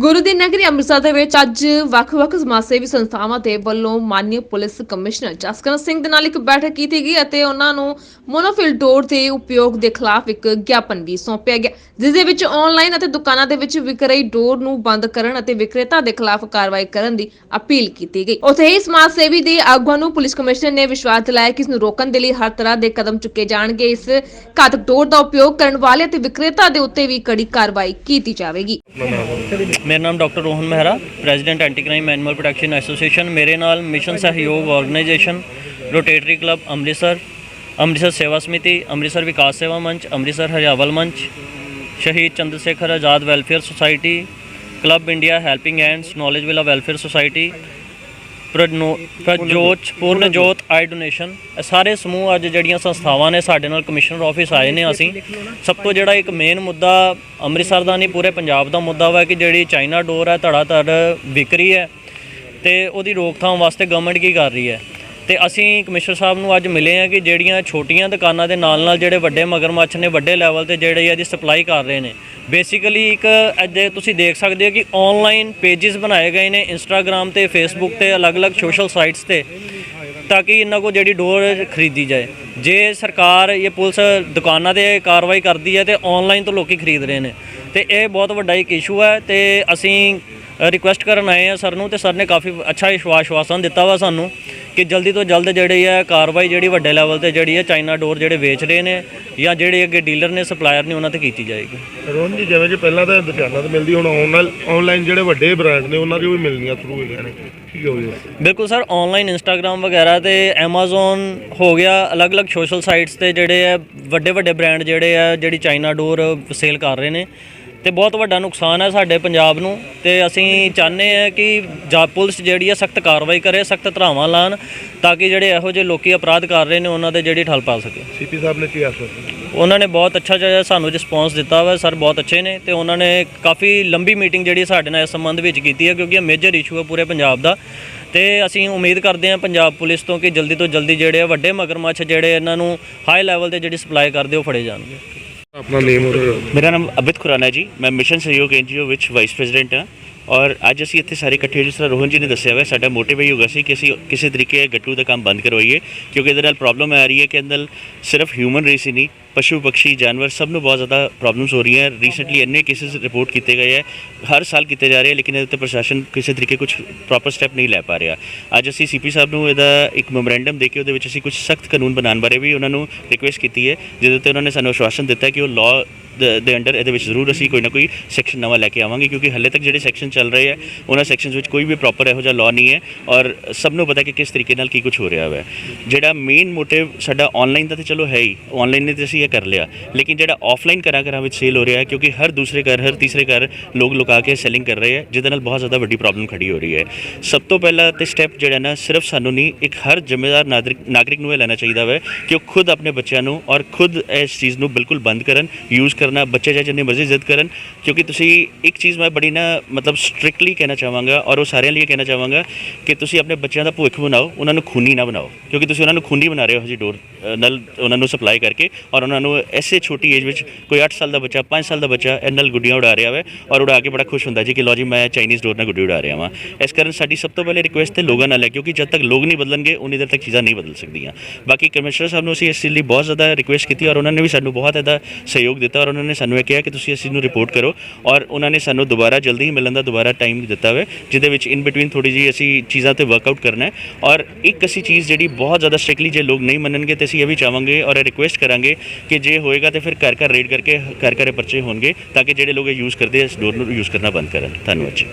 ਗੁਰੂ ਦੀ ਨਗਰੀ ਅੰਮ੍ਰਿਤਸਰ ਦੇ ਵਿੱਚ ਅੱਜ ਵੱਖ-ਵੱਖ ਸਮਾਜ ਸੇਵੀ ਸੰਸਥਾਵਾਂ ਦੇ ਵੱਲੋਂ ਮਾਨਯ ਪੁਲਿਸ ਕਮਿਸ਼ਨਰ ਜਸਕਰਨ ਸਿੰਘ ਦੇ ਨਾਲ ਇੱਕ ਬੈਠਕ ਕੀਤੀ ਗਈ ਅਤੇ ਉਹਨਾਂ ਨੂੰ ਮੋਨੋਫਿਲ ਡੋਰ ਦੇ ਉਪਯੋਗ ਦੇ ਖਿਲਾਫ ਇੱਕ ਗਿਆਪਨ ਵੀ ਸੌਂਪਿਆ ਗਿਆ, ਜਿਸ ਦੇ ਵਿੱਚ ਆਨਲਾਈਨ ਅਤੇ ਦੁਕਾਨਾਂ ਦੇ ਵਿੱਚ ਵਿਕ ਰਹੀ ਡੋਰ ਨੂੰ ਬੰਦ ਕਰਨ ਅਤੇ ਵਿਕਰੇਤਾ ਦੇ ਖਿਲਾਫ ਕਾਰਵਾਈ ਕਰਨ ਦੀ ਅਪੀਲ ਕੀਤੀ ਗਈ। ਉੱਥੇ ਹੀ ਸਮਾਜ ਸੇਵੀ ਦੇ ਆਗੂਆਂ ਨੂੰ ਪੁਲਿਸ ਕਮਿਸ਼ਨਰ ਨੇ ਵਿਸ਼ਵਾਸ ਦਿਲਾਇਆ ਕਿ ਇਸ ਨੂੰ ਰੋਕਣ ਦੇ ਲਈ ਹਰ ਤਰ੍ਹਾਂ ਦੇ ਕਦਮ ਚੁੱਕੇ ਜਾਣਗੇ। ਇਸ ਘਾਤਕ ਡੋਰ ਦਾ ਉਪਯੋਗ ਕਰਨ ਵਾਲੇ ਅਤੇ ਵਿਕਰੇਤਾ ਦੇ ਉੱਤੇ ਵੀ ਕੜੀ ਕਾਰਵਾਈ ਕੀਤੀ ਜਾਵੇਗੀ। ਮੇਰਾ ਨਾਮ doctor Rohan Mehra president anti crime animal protection association ਮੇਰੇ ਨਾਲ ਮਿਸ਼ਨ ਸਹਿਯੋਗ organisation Rotary club Amritsar Amritsar Seva Samiti Amritsar ਵਿਕਾਸ ਸੇਵਾ ਮੰਚ Amritsar Hariyawal Manch Shaheed Chandra Shekhar Azad welfare society club India helping hands knowledge villa welfare society Prannoy ਪ੍ਰਜੋਤ Puran Jot eye donation ਇਹ ਸਾਰੇ ਸਮੂਹ ਅੱਜ ਜਿਹੜੀਆਂ ਸੰਸਥਾਵਾਂ ਨੇ ਸਾਡੇ ਨਾਲ ਕਮਿਸ਼ਨਰ ਆਫਿਸ ਆਏ ਨੇ ਅਸੀਂ। ਸਭ ਤੋਂ ਜਿਹੜਾ ਇੱਕ ਮੇਨ ਮੁੱਦਾ ਅੰਮ੍ਰਿਤਸਰ ਦਾ ਨਹੀਂ, ਪੂਰੇ ਪੰਜਾਬ ਦਾ ਮੁੱਦਾ ਵਾ ਕਿ ਜਿਹੜੀ ਚਾਈਨਾ ਡੋਰ ਹੈ ਧੜਾ ਧੜ ਵਿਕ ਰਹੀ ਹੈ ਤੇ ਉਹਦੀ ਰੋਕਥਾਮ ਵਾਸਤੇ ਗਵਰਨਮੈਂਟ ਕੀ ਕਰ ਰਹੀ ਹੈ। ਤੇ ਅਸੀਂ ਕਮਿਸ਼ਨਰ ਸਾਹਿਬ ਨੂੰ ਅੱਜ ਮਿਲੇ ਆ ਕਿ ਜਿਹੜੀਆਂ ਛੋਟੀਆਂ ਦੁਕਾਨਾਂ ਦੇ ਨਾਲ ਨਾਲ ਜਿਹੜੇ ਵੱਡੇ ਮਗਰਮੱਛ ਨੇ, ਵੱਡੇ ਲੈਵਲ ਤੇ ਜਿਹੜੇ ਇਹਦੀ ਸਪਲਾਈ ਕਰ ਰਹੇ ਨੇ। ਬੇਸਿਕਲੀ ਇੱਕ ਅੱਜ ਤੁਸੀਂ ਦੇਖ ਸਕਦੇ ਹੋ ਕਿ ਆਨਲਾਈਨ ਪੇजेस ਬਣਾਏ ਗਏ ਨੇ ਇੰਸਟਾਗ੍ਰam ਤੇ ਫੇਸਬੁੱਕ ਤੇ, ਅਲੱਗ-ਅਲੱਗ ਸੋਸ਼ਲ ਸਾਈਟਸ ਤੇ, ਤਾਂ ਕਿ ਇਹਨਾਂ ਕੋ ਜਿਹੜੀ ਡੋਰ ਖਰੀਦੀ ਜਾਏ। ਜੇ ਸਰਕਾਰ ਇਹ ਪੁਲਿਸ ਦੁਕਾਨਾਂ ਤੇ ਕਾਰਵਾਈ ਕਰਦੀ ਹੈ ਤੇ ਆਨਲਾਈਨ ਤੋਂ ਲੋਕੀ ਖਰੀਦ ਰਹੇ ਨੇ। ਤੇ ਇਹ ਬਹੁਤ ਵੱਡਾ ਇੱਕ ਇਸ਼ੂ ਹੈ ਤੇ ਅਸੀਂ ਰਿਕੁਐਸਟ ਕਰਨ ਆਏ ਆ ਸਰ ਨੂੰ ਤੇ ਸਰ ਨੇ ਕਾਫੀ ਅੱਛਾ ਵਿਸ਼ਵਾਸ ਵਾਸਨ ਦਿੱਤਾ ਵਾ ਸਾਨੂੰ। ਕਿ ਜਲਦੀ ਤੋਂ ਜਲਦ ਜਿਹੜੀ ਹੈ ਕਾਰਵਾਈ ਜਿਹੜੀ ਵੱਡੇ ਲੈਵਲ ਤੇ ਜਿਹੜੀ ਹੈ ਚਾਈਨਾ ਡੋਰ ਜਿਹੜੇ ਵੇਚ ਰਹੇ ਨੇ ਜਾਂ ਜਿਹੜੇ ਅੱਗੇ ਡੀਲਰ ਨੇ ਸਪਲਾਇਰ ਨੇ ਉਹਨਾਂ ਤੇ ਕੀਤੀ ਜਾਏਗੀ। ਰੋਹਨ ਜੀ ਜਿਵੇਂ ਕਿ ਪਹਿਲਾਂ ਤਾਂ ਦੁਕਾਨਾਂ ਤੇ ਮਿਲਦੀ ਹੁਣ ਆਨਲਾਈਨ ਜਿਹੜੇ ਵੱਡੇ ਬ੍ਰਾਂਡ ਨੇ ਉਹਨਾਂ ਦੀ ਵੀ ਮਿਲਣੀਆਂ ਸ਼ੁਰੂ ਹੋ ਗਈਆਂ ਨੇ। ਕੀ ਹੋ ਗਿਆ? ਬਿਲਕੁਲ ਸਰ ਆਨਲਾਈਨ ਇੰਸਟਾਗ੍ਰam ਵਗੈਰਾ ਤੇ Amazon ਹੋ ਗਿਆ ਅਲੱਗ-ਅਲੱਗ ਸੋਸ਼ਲ ਸਾਈਟਸ ਤੇ ਜਿਹੜੇ ਆ ਵੱਡੇ ਵੱਡੇ ਬ੍ਰਾਂਡ ਜਿਹੜੇ ਆ ਜਿਹੜੀ ਚਾਈਨਾ ਡੋਰ ਸੇਲ ਕਰ ਰਹੇ ਨੇ। ਤੇ ਬਹੁਤ ਵੱਡਾ ਨੁਕਸਾਨ ਹੈ ਸਾਡੇ ਪੰਜਾਬ ਨੂੰ ਤੇ ਅਸੀਂ ਚਾਹੁੰਦੇ ਆ ਕਿ ਜਾ ਪੁਲਿਸ ਜਿਹੜੀ ਆ ਸਖਤ ਕਾਰਵਾਈ ਕਰੇ ਸਖਤ ਧਰਾਵਾਂ ਲਾਣ ਤਾਂ ਕਿ ਜਿਹੜੇ ਇਹੋ ਜਿਹੇ ਲੋਕੀ ਅਪਰਾਧ ਕਰ ਰਹੇ ਨੇ ਉਹਨਾਂ ਦੇ ਜਿਹੜੀ ਠੱਲ ਪਾ ਸਕੇ। ਸੀਪੀ ਸਾਹਿਬ ਨੇ ਕੀ ਆਸ਼ਵਾਸਨ ਉਹਨਾਂ ਨੇ ਬਹੁਤ ਅੱਛਾ ਜਿਹਾ ਸਾਨੂੰ ਰਿਸਪੌਂਸ ਦਿੱਤਾ ਵਾ ਸਰ ਬਹੁਤ ਅੱਛੇ ਨੇ ਤੇ ਉਹਨਾਂ ਨੇ ਕਾਫੀ ਲੰਬੀ ਮੀਟਿੰਗ ਜਿਹੜੀ ਸਾਡੇ ਨਾਲ ਇਸ ਸੰਬੰਧ ਵਿੱਚ ਕੀਤੀ ਹੈ ਕਿਉਂਕਿ ਇਹ ਮੇਜਰ ਇਸ਼ੂ ਹੈ ਪੂਰੇ ਪੰਜਾਬ ਦਾ ਤੇ ਅਸੀਂ ਉਮੀਦ ਕਰਦੇ ਹਾਂ ਪੰਜਾਬ ਪੁਲਿਸ ਤੋਂ ਕਿ ਜਲਦੀ ਤੋਂ ਜਲਦੀ ਜਿਹੜੇ ਵੱਡੇ ਮਗਰਮੱਛ ਜਿਹੜੇ ਇਹਨਾਂ ਨੂੰ ਹਾਈ ਲੈਵਲ ਤੇ ਜਿਹੜੀ ਸਪਲਾਈ ਕਰਦੇ ਉਹ ਫੜੇ ਜਾਣਗੇ। ਆਪਣਾ ਨੇਮ ਔਰ ਮੇਰਾ ਨਾਮ ਅਬਿਤ ਖੁਰਾਨਾ ਜੀ। ਮੈਂ ਮਿਸ਼ਨ ਸਹਿਯੋਗ ਐਨਜੀਓ ਵਿੱਚ ਵਾਈਸ ਪ੍ਰੈਜ਼ੀਡੈਂਟ ਹਾਂ। ਔਰ ਅੱਜ ਅਸੀਂ ਇੱਥੇ ਸਾਰੇ ਇਕੱਠੇ ਹੋਏ, ਜਿਸ ਤਰ੍ਹਾਂ ਰੋਹਨ ਜੀ ਨੇ ਦੱਸਿਆ ਹੋਇਆ, ਸਾਡਾ ਮੋਟਿਵ ਇਹ ਹੋਗਾ ਸੀ ਕਿ ਅਸੀਂ ਕਿਸੇ ਤਰੀਕੇ ਗੱਟੂ ਦਾ ਕੰਮ ਬੰਦ ਕਰਵਾਈਏ, ਕਿਉਂਕਿ ਇਹਦੇ ਨਾਲ ਪ੍ਰੋਬਲਮ ਆ ਰਹੀ ਹੈ ਕਿ ਅੰਦਰ ਸਿਰਫ ਹਿਊਮਨ ਰੇਸ ਹੀ ਨਹੀਂ, ਪਸ਼ੂ, ਪਕਸ਼ੀ, ਜਾਨਵਰ ਸਭ ਨੂੰ ਬਹੁਤ ਜ਼ਿਆਦਾ ਪ੍ਰੋਬਲਮਸ ਹੋ ਰਹੀਆਂ ਰੀਸੈਂਟਲੀ ਇੰਨੇ ਕੇसेस ਰਿਪੋਰਟ ਕੀਤੇ ਗਏ ਹੈ, ਹਰ ਸਾਲ ਕੀਤੇ ਜਾ ਰਹੇ ਲੇਕਿਨ ਇਹਦੇ ਉੱਤੇ ਪ੍ਰਸ਼ਾਸਨ ਕਿਸੇ ਤਰੀਕੇ ਕੁਝ ਪ੍ਰੋਪਰ ਸਟੈਪ ਨਹੀਂ ਲੈ ਪਾ ਰਿਹਾ। ਅੱਜ ਅਸੀਂ ਸੀਪੀ ਸਾਹਿਬ ਨੂੰ ਇਹਦਾ ਇੱਕ ਮੈਮੋਰੈਂਡਮ ਦੇ ਕੇ ਉਹਦੇ ਵਿੱਚ ਅਸੀਂ ਕੁਝ ਸਖਤ ਕਾਨੂੰਨ ਬਣਾਉਣ ਬਾਰੇ ਵੀ ਉਹਨਾਂ ਨੂੰ ਰਿਕੁਐਸਟ ਕੀਤੀ ਹੈ, ਜਿਹਦੇ ਉੱਤੇ ਉਹਨਾਂ ਨੇ ਸਾਨੂੰ ਆਸ਼ਵਾਸਨ ਦਿੱਤਾ ਕਿ ਉਹ ਲਾਅ ਦੇ ਅੰਡਰ ਇਹਦੇ ਵਿੱਚ ਜ਼ਰੂਰ ਅਸੀਂ ਕੋਈ ਨਾ ਕੋਈ ਸੈਕਸ਼ਨ ਨਵਾਂ ਲੈ ਕੇ ਆਵਾਂਗੇ ਕਿਉਂਕਿ ਹੱਲੇ ਤੱਕ ਜਿਹੜੇ ਸੈਕਸ਼ਨ ਚੱਲ ਰਹੇ ਆ, ਉਹਨਾਂ ਸੈਕਸ਼ਨਸ ਵਿੱਚ ਕੋਈ ਵੀ ਪ੍ਰੋਪਰ ਇਹੋ ਜਿਹਾ ਲਾਅ ਨਹੀਂ ਹੈ ਔਰ ਸਭ ਨੂੰ ਪਤਾ ਕਿ ਕਿਸ ਤਰੀਕੇ ਨਾਲ ਕੀ ਕੁਝ ਹੋ ਰਿਹਾ ਹੈ ਜਿਹੜਾ ਮੇਨ ਮੋਟਿਵ ਸਾਡਾ ਆਨਲਾਈਨ ਦਾ ਤੇ ਚਲੋ ਹੈ ਹੀ ਆਨਲਾਈਨ ਨੇ ਤੇ ਅਸੀਂ ਇਹ ਕਰ ਲਿਆ, ਲੇਕਿਨ ਜਿਹੜਾ ਆਫਲਾਈਨ ਘਰਾਂ ਘਰਾਂ ਵਿੱਚ ਸੇਲ ਹੋ ਰਿਹਾ ਹੈ, ਕਿਉਂਕਿ ਹਰ ਦੂਸਰੇ ਘਰ, ਹਰ ਤੀਸਰੇ ਘਰ ਲੋਕ ਲੁਕਾ ਕੇ ਸੈਲਿੰਗ ਕਰ ਰਹੇ ਹੈ ਜਿਹਦੇ ਨਾਲ ਬਹੁਤ ਜ਼ਿਆਦਾ ਵੱਡੀ ਪ੍ਰੋਬਲਮ ਖੜੀ ਹੋ ਰਹੀ ਹੈ। ਸਭ ਤੋਂ ਪਹਿਲਾ ਤੇ ਸਟੈਪ ਜਿਹੜਾ ਨਾ, ਸਿਰਫ ਸਾਨੂੰ ਨਹੀਂ, ਇੱਕ ਹਰ ਜ਼ਿੰਮੇਵਾਰ ਨਾਗਰਿਕ ਨਾਗਰਿਕ ਨੂੰ ਇਹ ਲੈਣਾ ਚਾਹੀਦਾ ਹੈ ਕਿ ਉਹ ਖੁਦ ਆਪਣੇ ਬੱਚਿਆਂ ਨੂੰ ਔਰ ਖੁਦ ਇਸ ਚੀਜ਼ ਨੂੰ ਬਿਲਕੁਲ ਬੰਦ ਕਰਨ ਯੂਜ਼ ਕਰਨ ਬੱਚੇ ਜਾਂ ਜਿੰਨੀ ਮਰਜ਼ੀ ਜ਼ਿੱਦ ਕਰਨ, ਕਿਉਂਕਿ ਤੁਸੀਂ ਇੱਕ ਚੀਜ਼ ਮੈਂ ਬੜੀ ਨਾ, ਮਤਲਬ ਸਟ੍ਰਿਕਟਲੀ ਕਹਿਣਾ ਚਾਹਾਂਗਾ ਔਰ ਉਹ ਸਾਰਿਆਂ ਲਈ ਕਹਿਣਾ ਚਾਹਾਂਗਾ ਕਿ ਤੁਸੀਂ ਆਪਣੇ ਬੱਚਿਆਂ ਦਾ ਭਵਿੱਖ ਬਣਾਓ, ਉਹਨਾਂ ਨੂੰ ਖੂਨੀ ਨਾ ਬਣਾਓ, ਕਿਉਂਕਿ ਤੁਸੀਂ ਉਹਨਾਂ ਨੂੰ ਖੂਨੀ ਬਣਾ ਰਹੇ ਹੋ ਜੀ ਡੋਰ ਨਾਲ, ਉਹਨਾਂ ਨੂੰ ਸਪਲਾਈ ਕਰਕੇ ਔਰ ਉਹਨਾਂ ਨੂੰ ਐਸੇ ਛੋਟੀ ਏਜ ਵਿੱਚ ਕੋਈ 8 ਸਾਲ ਦਾ ਬੱਚਾ 5 ਸਾਲ ਦਾ ਬੱਚਾ ਇਹ ਨਾਲ ਗੁੱਡੀਆਂ ਉਡਾ ਰਿਹਾ ਹੈ ਔਰ ਉਡਾ ਕੇ ਬੜਾ ਖੁਸ਼ ਹੁੰਦਾ ਜੀ ਕਿ ਲੋ ਜੀ ਮੈਂ ਚਾਈਨੀਜ਼ ਡੋਰ ਨਾਲ ਗੁੱਡੀ ਉਡਾ ਰਿਹਾ ਹਾਂ ਇਸ ਕਾਰਨ ਸਾਡੀ ਸਭ ਤੋਂ ਪਹਿਲੇ ਰਿਕੁਐਸਟ ਤੇ ਲੋਕਾਂ ਨਾਲ ਹੈ, ਕਿਉਂਕਿ ਜਦ ਤੱਕ ਲੋਕ ਨਹੀਂ ਬਦਲਣਗੇ, ਉਨੀ ਦੇਰ ਤੱਕ ਚੀਜ਼ਾਂ ਨਹੀਂ ਬਦਲ ਸਕਦੀਆਂ। ਬਾਕੀ ਕਮਿਸ਼ਨਰ ਸਾਹਿਬ ਨੂੰ ਅਸੀਂ ਇਸ ਚੀਜ਼ ਲਈ ਬਹੁਤ ਜ਼ਿਆਦਾ ਰਿਕੁਐਸਟ ਕੀਤੀ ਔਰ ਉਹਨਾਂ ਨੇ ਵੀ ਸਾਨੂੰ ਬਹੁਤ ਇਹਦਾ ਸਹਿਯੋਗ ਦਿੱਤਾ ਔਰ ਉਹਨਾਂ ਨੇ ਸਾਨੂੰ ਇਹ ਕਿਹਾ ਕਿ ਤੁਸੀਂ ਅਸੀਂ ਨੂੰ ਰਿਪੋਰਟ ਕਰੋ ਔਰ ਉਹਨਾਂ ਨੇ ਸਾਨੂੰ ਦੁਬਾਰਾ ਜਲਦੀ ਹੀ ਮਿਲਣ ਦਾ ਦੁਬਾਰਾ ਟਾਈਮ ਦਿੱਤਾ ਹੋਇਆ ਜਿਹਦੇ ਵਿੱਚ ਇਨ ਬਿਟਵੀਨ ਥੋੜੀ ਜੀ ਅਸੀਂ ਚੀਜ਼ਾਂ ਤੇ ਵਰਕਆਊਟ ਕਰਨਾ ਹੈ ਔਰ ਇੱਕ ਅਸੀਂ ਚੀਜ਼ ਜਿਹੜੀ ਬਹੁਤ ਜ਼ਿਆਦਾ ਸਟ੍ਰਿਕਟਲੀ ਜੇ ਲੋਕ ਨਹੀਂ ਮੰਨਣਗੇ ਤੇ ਅਸੀਂ ਇਹ ਵੀ ਚਾਹਾਂਗੇ ਔਰ ਇਹ ਰਿਕੁਐਸਟ ਕਰਾਂਗੇ ਕਿ ਜੇ ਹੋਏਗਾ ਤੇ ਫਿਰ ਘਰ ਘਰ ਰੇਡ ਕਰਕੇ, ਘਰ ਘਰੇ ਪਰਚੇ ਹੋਣਗੇ ਤਾਂ ਕਿ ਜਿਹੜੇ ਲੋਕ ਇਹ ਯੂਜ਼ ਕਰਦੇ ਇਸ ਡੋਰ ਨੂੰ ਯੂਜ਼ ਕਰਨਾ ਬੰਦ ਕਰਨ। ਧੰਨਵਾਦ ਜੀ।